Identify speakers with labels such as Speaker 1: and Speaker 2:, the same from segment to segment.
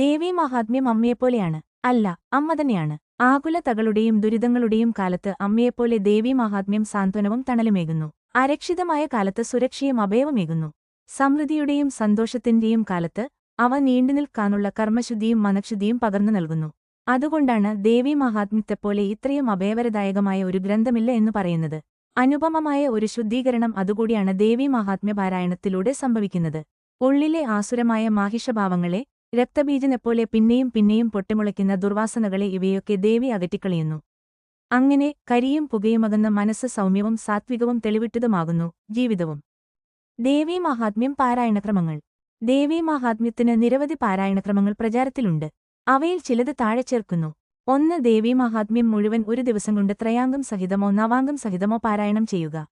Speaker 1: ദേവീ മഹാത്മ്യം അമ്മയെപ്പോലെയാണ്. അല്ല അമ്മ തന്നെയാണ്. ആകുലതകളുടെയും ദുരിതങ്ങളുടെയും കാലത്ത് അമ്മയെപ്പോലെ ദേവി മഹാത്മ്യം സാന്ത്വനവും തണലുമേകുന്നു. അരക്ഷിതമായ കാലത്ത് സുരക്ഷയും അഭയവുമേകുന്നു. സമൃദ്ധിയുടെയും സന്തോഷത്തിന്റെയും കാലത്ത് അവ നീണ്ടുനിൽക്കാനുള്ള കർമ്മശുദ്ധിയും മനഃശുദ്ധിയും പകർന്നു നൽകുന്നു. അതുകൊണ്ടാണ് ദേവീ മഹാത്മ്യത്തെപ്പോലെ ഇത്രയും അഭയവരദായകമായ ഒരു ഗ്രന്ഥമില്ല എന്ന് പറയുന്നത്. അനുപമമായ ഒരു ശുദ്ധീകരണം അതുകൂടിയാണ് ദേവി മഹാത്മ്യ പാരായണത്തിലൂടെ സംഭവിക്കുന്നത്. ഉള്ളിലെ ആസുരമായ മാഹിഷഭാവങ്ങളെ രക്തബീജനെപ്പോലെ പിന്നെയും പിന്നെയും പൊട്ടിമുളയ്ക്കുന്ന ദുർവാസനകളെ ഇവയൊക്കെ ദേവി അകറ്റിക്കളയുന്നു. അങ്ങനെ കരിയും പുകയുമകന്ന മനസ്സ് സൗമ്യവും സാത്വികവും തെളിവിട്ടതുമാകുന്നു ജീവിതവും. ദേവീ മഹാത്മ്യം പാരായണക്രമങ്ങൾ. ദേവീ മഹാത്മ്യത്തിന് നിരവധി പാരായണക്രമങ്ങൾ പ്രചാരത്തിലുണ്ട്. അവയിൽ ചിലത് താഴെ ചേർക്കുന്നു. ഒന്ന് ദേവീ മഹാത്മ്യം മുഴുവൻ ഒരു ദിവസം കൊണ്ട് ത്രയാംഗം സഹിതമോ നവാംഗം സഹിതമോ പാരായണം ചെയ്യുക.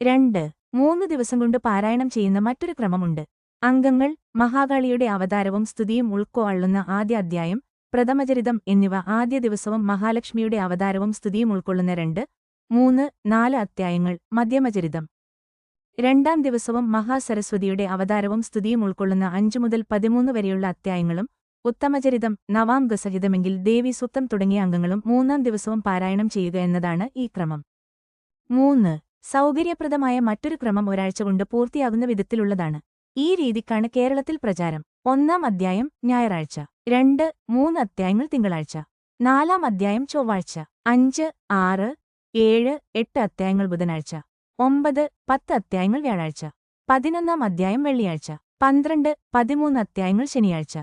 Speaker 1: രണ്ട് മൂന്ന് ദിവസം കൊണ്ട് പാരായണം ചെയ്യുന്ന മറ്റൊരു ക്രമമുണ്ട്. അംഗങ്ങൾ മഹാകാളിയുടെ അവതാരവും സ്തുതിയും ഉൾക്കൊള്ളുന്ന ആദ്യ അധ്യായം പ്രഥമചരിതം എന്നിവ ആദ്യ ദിവസവും മഹാലക്ഷ്മിയുടെ അവതാരവും സ്തുതിയും ഉൾക്കൊള്ളുന്ന രണ്ട് മൂന്ന് നാല് അധ്യായങ്ങൾ മധ്യമചരിതം. രണ്ടാം ദിവസവും മഹാസരസ്വതിയുടെ അവതാരവും സ്തുതിയും ഉൾക്കൊള്ളുന്ന അഞ്ചു മുതൽ പതിമൂന്ന് വരെയുള്ള അധ്യായങ്ങളും ഉത്തമചരിതം നവാം ഗസഹിതമെങ്കിൽ ദേവി സുത്തം തുടങ്ങിയ അംഗങ്ങളും മൂന്നാം ദിവസവും പാരായണം ചെയ്യുക എന്നതാണ് ഈ ക്രമം. മൂന്ന് സൗകര്യപ്രദമായ മറ്റൊരു ക്രമം ഒരാഴ്ച കൊണ്ട് പൂർത്തിയാകുന്ന വിധത്തിലുള്ളതാണ്. ഈ രീതിക്കാണ് കേരളത്തിൽ പ്രചാരം. ഒന്നാം അധ്യായം ഞായറാഴ്ച. രണ്ട് മൂന്ന് അധ്യായങ്ങൾ തിങ്കളാഴ്ച. നാലാം അധ്യായം ചൊവ്വാഴ്ച. അഞ്ച് ആറ് ഏഴ് എട്ട് അധ്യായങ്ങൾ ബുധനാഴ്ച. ഒമ്പത് പത്ത് അധ്യായങ്ങൾ വ്യാഴാഴ്ച. പതിനൊന്നാം അധ്യായം വെള്ളിയാഴ്ച. പന്ത്രണ്ട് പതിമൂന്ന് അധ്യായങ്ങൾ ശനിയാഴ്ച.